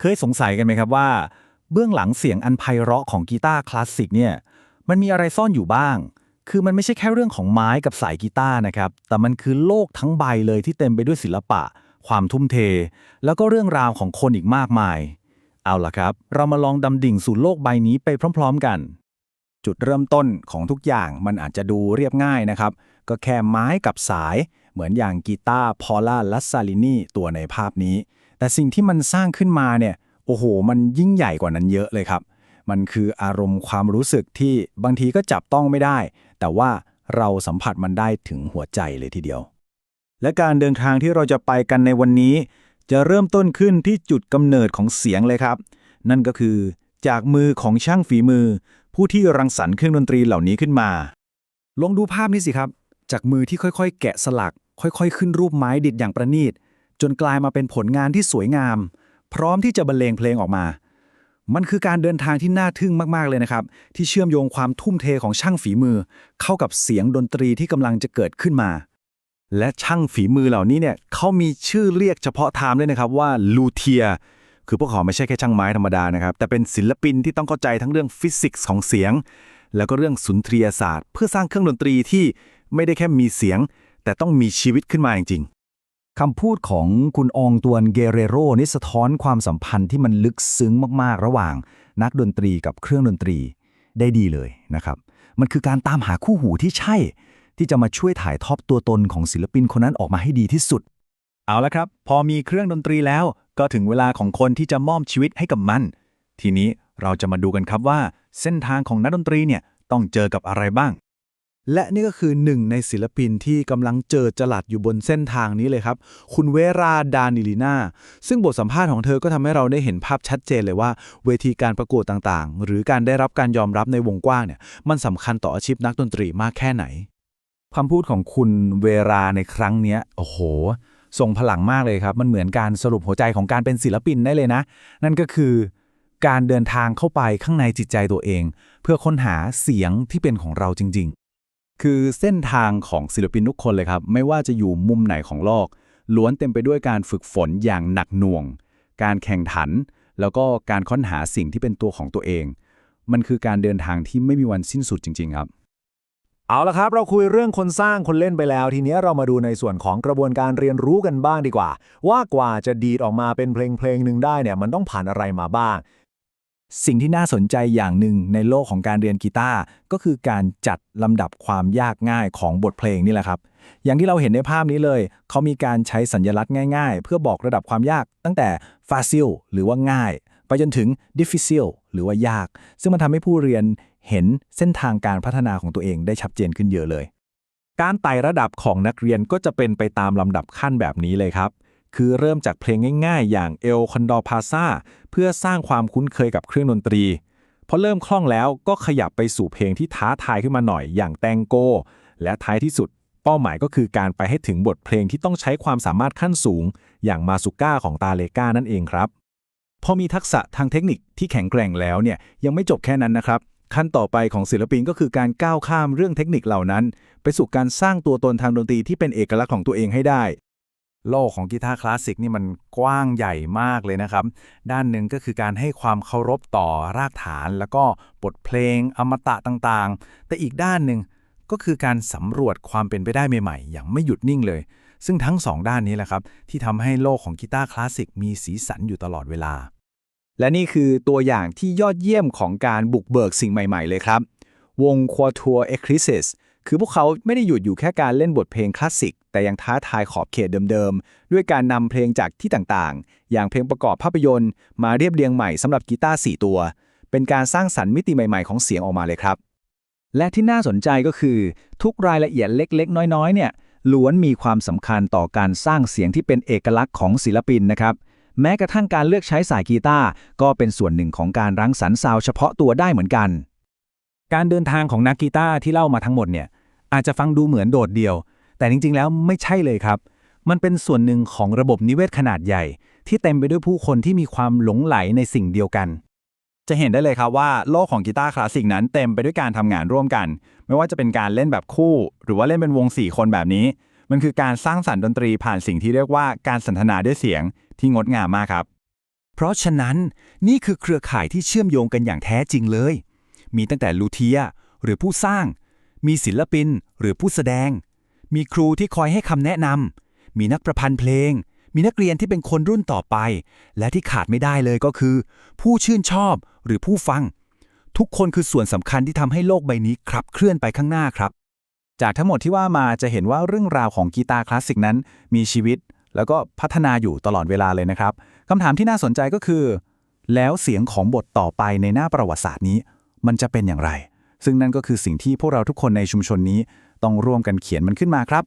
เคยสงสัยกันไหมครับว่า เบื้องหลังเสียงอันไพเราะของกีตาร์คลาสสิกเนี่ยมันมีอะไรซ่อนอยู่บ้าง คือมันไม่ใช่แค่เรื่องของไม้กับสายกีตาร์นะครับ แต่มันคือโลกทั้งใบเลยที่เต็มไปด้วยศิลปะ ความทุ่มเท แล้วก็เรื่องราวของคนอีกมากมาย เอาล่ะครับ เรามาลองดำดิ่งสู่โลกใบนี้ไปพร้อม ๆ กัน จุดเริ่มต้นของทุกอย่างมันอาจจะดูเรียบง่ายนะครับ ก็แค่ไม้กับสาย เหมือนอย่างกีตาร์พอล่าลัสซาลินีตัวในภาพนี้ แต่สิ่งที่มันสร้างขึ้นมาเนี่ยโอ้โห มันยิ่งใหญ่กว่านั้นเยอะเลยครับ มันคืออารมณ์ความรู้สึกที่บางทีก็จับต้องไม่ได้ แต่ว่าเราสัมผัสมันได้ถึงหัวใจเลยทีเดียว และการเดินทางที่เราจะไปกันในวันนี้ จะเริ่มต้นขึ้นที่จุดกำเนิดของเสียงเลยครับ นั่นก็คือ จากมือของช่างฝีมือ ผู้ที่รังสรรค์เครื่องดนตรีเหล่านี้ขึ้นมา ลองดูภาพนี้สิครับ จากมือที่ค่อยๆ แกะสลัก ค่อย ๆ ขึ้นรูปไม้ดิดอย่างประณีต จนกลายมาเป็นผลงานที่สวยงาม พร้อมที่จะบรรเลงเพลงออกมา มันคือการเดินทางที่น่าทึ่งมากๆเลยนะครับ ที่เชื่อมโยงความทุ่มเทของช่างฝีมือ เข้ากับเสียงดนตรีที่กำลังจะเกิดขึ้นมา และช่างฝีมือเหล่านี้เนี่ยเขามีชื่อเรียกเฉพาะทางด้วยนะครับว่าลูเทียคือพวกเขาไม่ใช่แค่ช่างไม้ธรรมดานะครับ แต่เป็นศิลปินที่ต้องเข้าใจทั้งเรื่องฟิสิกส์ของเสียง แล้วก็เรื่องสุนทรียศาสตร์ เพื่อสร้างเครื่องดนตรีที่ไม่ได้แค่มีเสียง แต่ต้องมีชีวิตขึ้นมาจริง คำพูดของคุณองตวนเกเรโรนี่สะท้อนความสัมพันธ์ที่มันลึกซึ้งมากๆ ระหว่าง นักดนตรีกับเครื่องดนตรีได้ดีเลยนะครับ มันคือการตามหาคู่หูที่ใช่ ที่จะมาช่วยถ่ายทอดตัวตนของศิลปินคนนั้นออกมาให้ดีที่สุด เอาละครับ พอมีเครื่องดนตรีแล้ว ก็ถึงเวลาของคนที่จะมอบชีวิตให้กับมัน ทีนี้เราจะมาดูกันครับว่า เส้นทางของนักดนตรีเนี่ยต้องเจอกับอะไรบ้าง และนี่ก็คือหนึ่งในศิลปินที่กำลังเจอจลัดอยู่บนเส้นทางนี้เลยครับ คุณเวราดานิลินาซึ่งบทสัมภาษณ์ของเธอก็ทำให้เราได้เห็นภาพชัดเจนเลยว่า เวทีการประกวดต่างๆ หรือการได้รับการยอมรับในวงกว้างเนี่ยมันสำคัญต่ออาชีพนักดนตรีมากแค่ไหนคำพูดของคุณเวราในครั้งนี้โอ้โหส่งพลังมากเลยครับ มันเหมือนการสรุปหัวใจของการเป็นศิลปินได้เลยนะ นั่นก็คือ การเดินทางเข้าไปข้างในจิตใจตัวเอง เพื่อค้นหาเสียงที่เป็นของเราจริง ๆ คือเส้นทางของศิลปินทุกคนเลยครับ ไม่ว่าจะอยู่มุมไหนของโลก ล้วนเต็มไปด้วยการฝึกฝนอย่างหนักหน่วง การแข่งขัน แล้วก็การค้นหาสิ่งที่เป็นตัวของตัวเอง มันคือการเดินทางที่ไม่มีวันสิ้นสุดจริง ๆ ครับ เอาละครับ เราคุยเรื่องคนสร้างคนเล่นไปแล้ว ทีนี้เรามาดูในส่วนของกระบวนการเรียนรู้กันบ้างดีกว่า ว่ากว่าจะดีดออกมาเป็นเพลงเพลงหนึ่งได้เนี่ยมันต้องผ่านอะไรมาบ้าง สิ่งที่น่าสนใจอย่างหนึ่งในโลกของการเรียนกีตาร์ก็คือการจัดลำดับความยากง่ายของบทเพลงนี่แหละครับ อย่างที่เราเห็นในภาพนี้เลย เขามีการใช้สัญลักษณ์ง่าย ๆ เพื่อบอกระดับความยากตั้งแต่ facile หรือว่าง่าย ไปจนถึง difficile หรือว่ายาก ซึ่งมันทำให้ผู้เรียนเห็นเส้นทางการพัฒนาของตัวเองได้ชัดเจนขึ้นเยอะเลย การไต่ระดับของนักเรียนก็จะเป็นไปตามลำดับขั้นแบบนี้เลยครับ คือเริ่มจากเพลงง่ายๆ อย่างเอลคอนดอพาซาเพื่อสร้างความคุ้นเคยกับเครื่องดนตรีพอเริ่มคล่องแล้วก็ขยับไปสู่เพลงที่ท้าทายขึ้นมาหน่อยอย่างแตงโก และท้ายที่สุด เป้าหมายก็คือการไปให้ถึงบทเพลงที่ต้องใช้ความสามารถขั้นสูง อย่างมาสุก้าของตาเลกานั่นเองครับพอมีทักษะทางเทคนิคที่แข็งแกร่งแล้วเนี่ยยังไม่จบแค่นั้นนะครับ ขั้นต่อไปของศิลปินก็คือการก้าวข้ามเรื่องเทคนิคเหล่านั้น ไปสู่การสร้างตัวตนทางดนตรีที่เป็นเอกลักษณ์ของตัวเองให้ได้ โลกของกีตาร์คลาสสิกนี่มันกว้างใหญ่มากเลยนะครับ ด้านหนึ่งก็คือการให้ความเคารพต่อรากฐาน แล้วก็บทเพลงอมตะต่างๆ แต่อีกด้านหนึ่งก็คือการสำรวจความเป็นไปได้ใหม่ๆ อย่างไม่หยุดนิ่งเลย ซึ่งทั้งสองด้านนี้แหละครับ ที่ทำให้โลกของกีตาร์คลาสสิกมีสีสันอยู่ตลอดเวลา และนี่คือตัวอย่างที่ยอดเยี่ยมของการบุกเบิกสิ่งใหม่ๆ เลยครับ วง Quatuor Eclipses คื คือพวกเขาไม่ได้หยุดอยู่แค่การเล่นบทเพลงคลาสสิก แต่ยังท้าทายขอบเขตเดิมๆ ด้วยการนำเพลงจากที่ต่างๆ อย่างเพลงประกอบภาพยนตร์ มาเรียบเรียงใหม่สำหรับกีตาร์4ตัว เป็นการสร้างสรรค์มิติใหม่ๆ ของเสียงออกมาเลยครับ และที่น่าสนใจก็คือ ทุกรายละเอียดเล็กๆ น้อยๆ เนี่ยล้วนมีความสำคัญต่อการสร้างเสียงที่เป็นเอกลักษณ์ของศิลปินนะครับแม้กระทั่งการเลือกใช้สายกีตาร์ก็เป็นส่วนหนึ่งของการรังสรรค์ซาวเฉพาะตัวได้เหมือนกัน การเดินทางของนักกีตาร์ที่เล่ามาทั้งหมดเนี่ย อาจจะฟังดูเหมือนโดดเดี่ยว แต่จริงๆ แล้วไม่ใช่เลยครับ มันเป็นส่วนหนึ่งของระบบนิเวศขนาดใหญ่ ที่เต็มไปด้วยผู้คนที่มีความหลงไหลในสิ่งเดียวกัน จะเห็นได้เลยครับว่าโลกของกีตาร์คลาสสิกนั้นเต็มไปด้วยการทำงานร่วมกัน ไม่ว่าจะเป็นการเล่นแบบคู่ หรือว่าเล่นเป็นวง 4 คนแบบนี้ มันคือการสร้างสรรค์ดนตรีผ่านสิ่งที่เรียกว่าการสนทนาด้วยเสียงที่งดงามมากครับ เพราะฉะนั้นนี่คือเครือข่ายที่เชื่อมโยงกันอย่างแท้จริงเลย มีตั้งแต่ลูเทียหรือผู้สร้าง มีศิลปินหรือผู้แสดง มีครูที่คอยให้คำแนะนำ มีนักประพันธ์เพลง มีนักเรียนที่เป็นคนรุ่นต่อไป และที่ขาดไม่ได้เลยก็คือ ผู้ชื่นชอบหรือผู้ฟัง ทุกคนคือส่วนสำคัญที่ทำให้โลกใบนี้ขับเคลื่อนไปข้างหน้าครับ จากทั้งหมดที่ว่ามาจะเห็นว่าเรื่องราวของกีตาร์คลาสสิกนั้น มีชีวิต แล้วก็พัฒนาอยู่ตลอดเวลาเลยนะครับคำถามที่น่าสนใจก็คือ แล้วเสียงของบทต่อไปในหน้าประวัติศาสตร์นี้ มันจะเป็นอย่างไร ซึ่งนั่นก็คือสิ่งที่พวกเราทุกคนในชุมชนนี้ ต้องร่วมกันเขียนมันขึ้นมาครับ